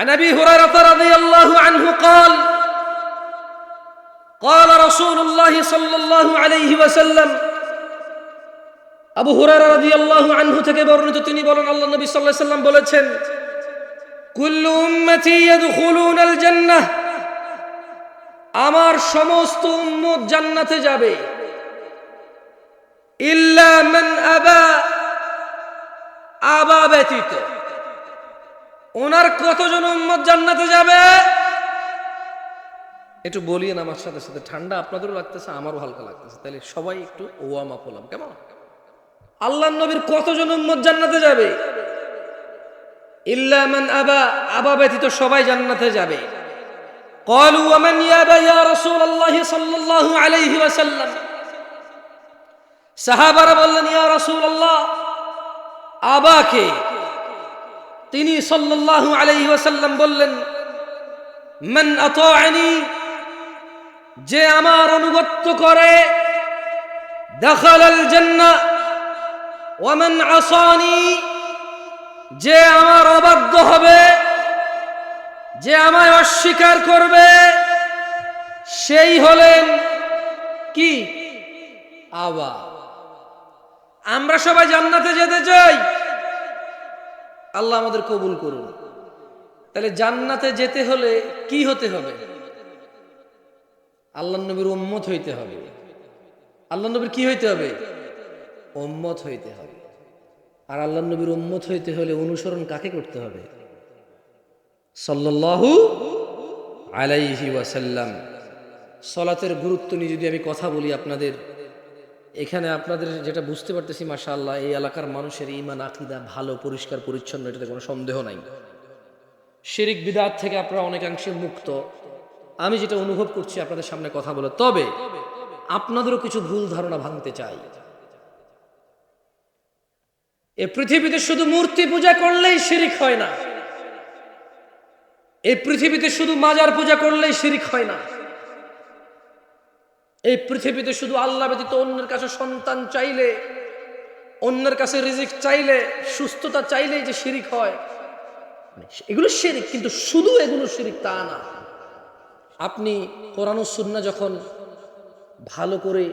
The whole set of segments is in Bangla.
عن ابي هريره رضي الله عنه قال قال رسول الله صلى الله عليه وسلم আবু হুরায়রা রাদিয়াল্লাহু আনহু থেকে বর্ণিত তিনি বলেন আল্লাহ নবী সাল্লাল্লাহু আলাইহি সাল্লাম বলেছেন কুল্লু উম্মতি ইয়াদখুলুনাল জান্নাহ আমার সমস্ত উম্মত জান্নাতে যাবে ইল্লা মান আবা আবা ব্যতীত ওনার কতজন উম্মত জান্নাতে যাবে একটু বলিয়েন আমার সাথে সাথে ঠান্ডা আপনাদেরও লাগতেছে আমারও হালকা লাগতেছে তাহলে সবাই একটু ওয়াম আপ হলাম কেমন আল্লাহ নবীর কতজন উম্মত জান্নাতে যাবে ইল্লা মান আবা আবা ব্যতীত সবাই জান্নাতে যাবে قالوا ومن يابى يا رسول الله صلى الله عليه وسلم সাহাবারা বললেন ইয়া রাসূলুল্লাহ আবাকে তিনি সাল্লাল্লাহু আলাইহি ওয়াসাল্লাম বললেন, মান আতাআনি, যে আমার অনুগত্য করে, দখালাল জান্নাহ। ওয়া মান আসানি, যে আমার অবাধ্য হবে, যে আমায় অস্বীকার করবে, সেই হলেন কি? আবা আমরা সবাই জান্নাতে যেতে চাই। আল্লাহ আমাদের কবুল করুন। তাহলে জান্নাতে যেতে হলে কি হতে হবে? আল্লাহ নবীর উম্মত হইতে হবে। আল্লাহ নবীর কি হইতে হবে? উম্মত হইতে হবে। আর আল্লাহ নবীর উম্মত হইতে হলে অনুসরণ কাকে করতে হবে? সাল্লাল্লাহু আলাইহি ওয়াসাল্লাম। সলাতের গুরুত্ব নিয়ে যদি আমি কথা বলি আপনাদের এখানে আপনাদের যেটা বুঝতে পারতেছি মাশা আল্লাহ এই এলাকার মানুষের ইমান আকিদা ভালো, পরিষ্কার, পরিচ্ছন্ন, এটাতে কোনো সন্দেহ নাই। শিরিক বিদাত থেকে আপনারা অনেকাংশে মুক্ত। আমি যেটা অনুভব করছি, আপনাদের সামনে কথা বলে, তবে আপনাদেরও কিছু ভুল ধারণা ভাঙতে চাই। এ পৃথিবীতে শুধু মূর্তি পূজা করলেই শিরিক হয় না। এই পৃথিবীতে শুধু মাজার পূজা করলেই শিরিক হয় না। এই পৃথিবীতে শুধু আল্লাহ ব্যতীত অন্যের কাছে সন্তান চাইলে, অন্যের কাছে রিজিক চাইলে, সুস্থতা চাইলেই যে শিরিক হয় মানে এগুলো শিরিক, কিন্তু শুধু এগুলো শিরিক তা না। আপনি কোরআন সুন্না যখন ভালো করে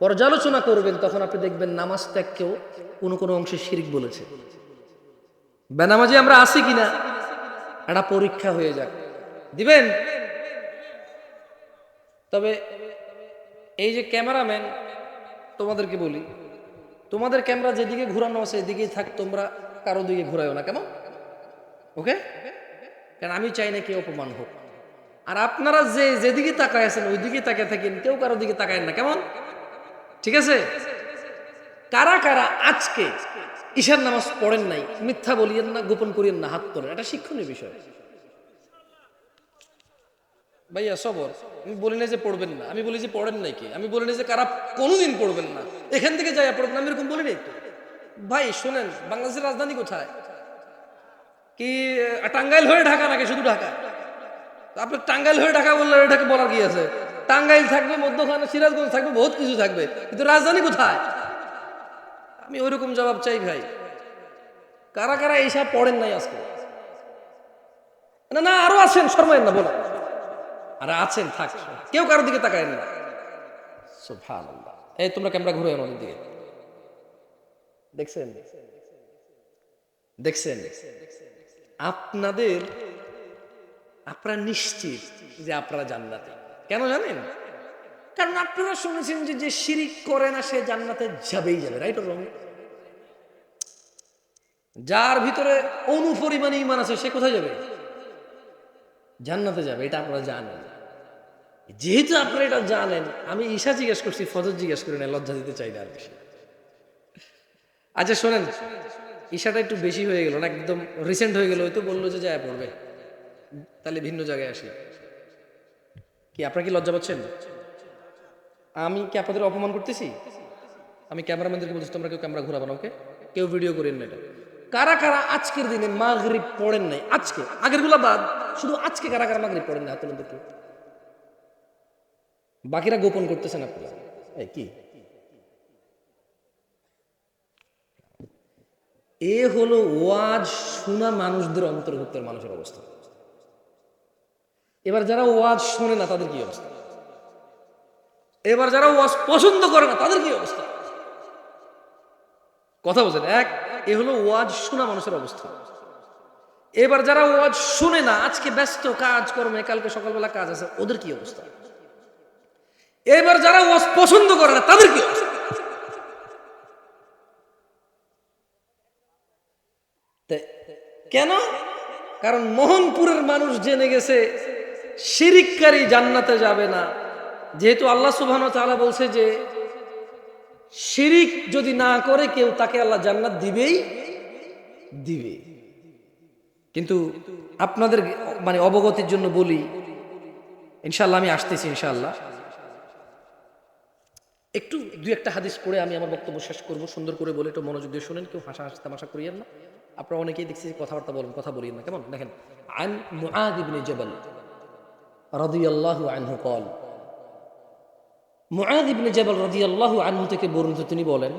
পর্যালোচনা করবেন, তখন আপনি দেখবেন নামাজ ত্যাগকেও কোনো কোনো অংশে শিরিক বলেছে। বেনামাজি আমরা আসি কিনা? একটা পরীক্ষা হয়ে যাক। দিবেন? তবে এই যে ক্যামেরাম্যান, তোমাদেরকে বলি, তোমাদের ক্যামেরা যেদিকে ঘুরানো আছে এদিকেই থাক, তোমরা কারও দিকে ঘুরাইও না, কেমন? ওকে কারণ আমি চাই না কেউ অপমান হোক। আর আপনারা যে যেদিকে তাকায় আছেন ওই দিকে তাকায় থাকেন, কেউ কারও দিকে তাকায় না, কেমন? ঠিক আছে? কারা কারা আজকে ঈশার নামাজ পড়েন নাই, মিথ্যা বলিয়েন না, গোপন করিয়েন না, হাত তোলেন, এটা শিক্ষণীয় বিষয়। ভাইয়া, সবর। আমি বলি না যে পড়বেন না। আমি বলি যে পড়েন নাই কি? আমি বলি না যে কারা কোনোদিন পড়বেন না। এখান থেকে যাই পড়বেন আমি এরকম বলি নাই ভাই, শোনেন, বাংলাদেশের রাজধানী কোথায়? কি টাঙ্গাইল হয়ে ঢাকা নাকি শুধু ঢাকা? আপনি টাঙ্গাইল হয়ে ঢাকা বললে এটাকে বলার কি আছে? টাঙ্গাইল থাকবে, মধ্যখানে সিরাজগঞ্জ থাকবে, বহুত কিছু থাকবে। কিন্তু রাজধানী কোথায়? আমি ওইরকম জবাব চাই ভাই। কারা কারা এইসব পড়েন নাই আজকে? না না, আরও আছেন শর্মায়েন না বলা আর আছেন, থাক। কেউ কারোর দিকে তাকায় না। এই তোমরা ক্যামেরা ঘুরে আমাদের দিকে। দেখছেন? দেখছেন? আপনাদের, আপনারা নিশ্চিত যে আপনারা জান্নাতে। কেন জানেন? কারণ আপনারা শুনেছেন যে যে শিরিক করে না, সে জান্নাতে যাবেই যাবে রাইট রং যার ভিতরে অনুপরিমাণে ইমান আছে, সে কোথায় যাবে? জান্নাতে যাবে, এটা আপনারা জানেন। যেহেতু আপনারা এটা জানেন, আমি ঈশা জিজ্ঞেস করছি, ফজর জিজ্ঞেস করি না লজ্জা দিতে চাই না আর বেশি আচ্ছা শোনেন, ঈশাটা একটু বেশি হয়ে গেল না, একদম রিসেন্ট হয়ে গেল, ওই তো বলল যে যায় পড়বে। তাহলে ভিন্ন জায়গায় আসি। কি আপনারা কি লজ্জা পাচ্ছেন? আমি কি আপনাদের অপমান করতেছি? আমি ক্যামেরাম্যানদেরকে বলছি তোমরা কেউ ক্যামেরা ঘোরাবো না ওকে কেউ ভিডিও করেন না এটা। কারা কারা আজকের দিনে মাগরিব পড়েন নাই? আজকে আগেরগুলা বাদ, শুধু আজকে কারা কারা মাগরিব পড়েন না দেখি। বাকিরা গোপন করতেছেন আপনারা। এই কি? এ হলো ওয়াজ শোনা মানুষদের অন্তর্ভুক্তের মানুষের অবস্থা। এবার যারা ওয়াজ শোনে না, তাদের কি অবস্থা? এবার যারা ওয়াজ পছন্দ করে না, তাদের কি অবস্থা? কথা বলছেন, এক, এ হলো ওয়াজ শোনা মানুষের অবস্থা। এবার যারা ওয়াজ শুনে না, আজকে ব্যস্ত কাজ কর্মে কালকে সকালবেলা কাজ আছে, ওদের কি অবস্থা? এবার যারা ওয়াজ পছন্দ করে না, তাদের কি কেন? কারণ মোহনপুরের মানুষ জেনে গেছে, শিরিককারী জান্নাতে যাবে না। যেহেতু আল্লাহ সুবহান তাআলা বলছে যে, শিরিক যদি না করে, কেউ তাকে আল্লাহ জান্নাত দিবেই দিবে। কিন্তু আপনাদের মানে অবগতির জন্য বলি ইনশাল্লাহ আমি আসতেছি ইনশাল্লাহ একটু দু একটা হাদিস করে আমি আমার বক্তব্য শেষ করব। সুন্দর করে বলে একটু মনোযোগ দিয়ে শোনেন, কেউ হাসা হাসি তামাশা করিয়েন না। আপনারা অনেকেই দেখছি কথাবার্তা বলেন, কথা বলিয়েন না। কেমন? দেখেন, আন মুআদ ইবনে জবল রাদিয়াল্লাহু আনহু কল মুআদ ইবনে জবল রাদিয়াল্লাহু আনহু থেকে বর্ণিত তিনি বলেন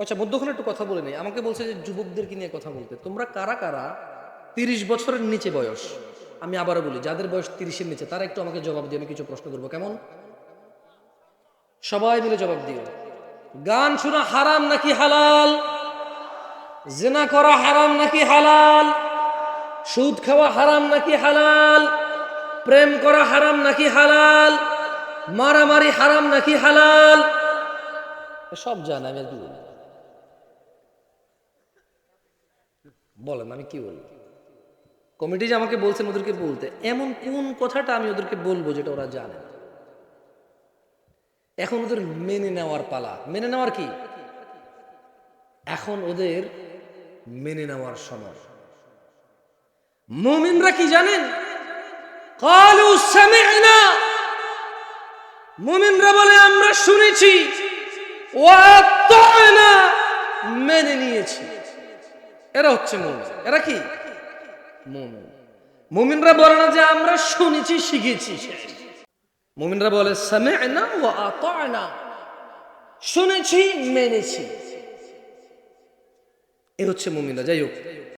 আচ্ছা মধ্যখানে একটু কথা বলে নেই। আমাকে বলছে যে যুবকদেরকে নিয়ে কথা বলতে। তোমরা কারা কারা? তিরিশ বছরের নিচে বয়স। আমি আবারও বলি, যাদের বয়স তিরিশের নিচে, তারা একটু আমাকে জবাব দিয়ে আমি কিছু প্রশ্ন করব। কেমন? সবাই মিলে জবাব দিও। গান শোনা হারাম নাকি হালাল? জেনা করা হারাম নাকি হালাল? সুদ খাওয়া হারাম নাকি হালাল? প্রেম করা হারাম নাকি হালাল? মারামারি হারাম নাকি হালাল? সব জানে, আমি কি বলব? বলেন, আমি কি বলি কমিটি যে আমাকে বলছেন ওদেরকে বলতে এমন কোন কথাটা আমি ওদেরকে বলব যেটা ওরা জানে? এখন ওদের মেনে নেওয়ার পালা। মেনে নেওয়ার কি? এখন ওদের মেনে নেওয়ার সময়। মুমিনরা কি জানেন? মুমিনরা বলে, আমরা শুনেছি। মেনে নিয়েছি। এরা হচ্ছে মুমিন। এরা কি? মুমিন। মুমিনরা বলে না যে, আমরা শুনেছি, শিখেছি। মুমিনরা বলে সামি'না ওয়া আতা'না। শুনেছি মেনেছি। এ হচ্ছে মুমিনরা। যাই হোক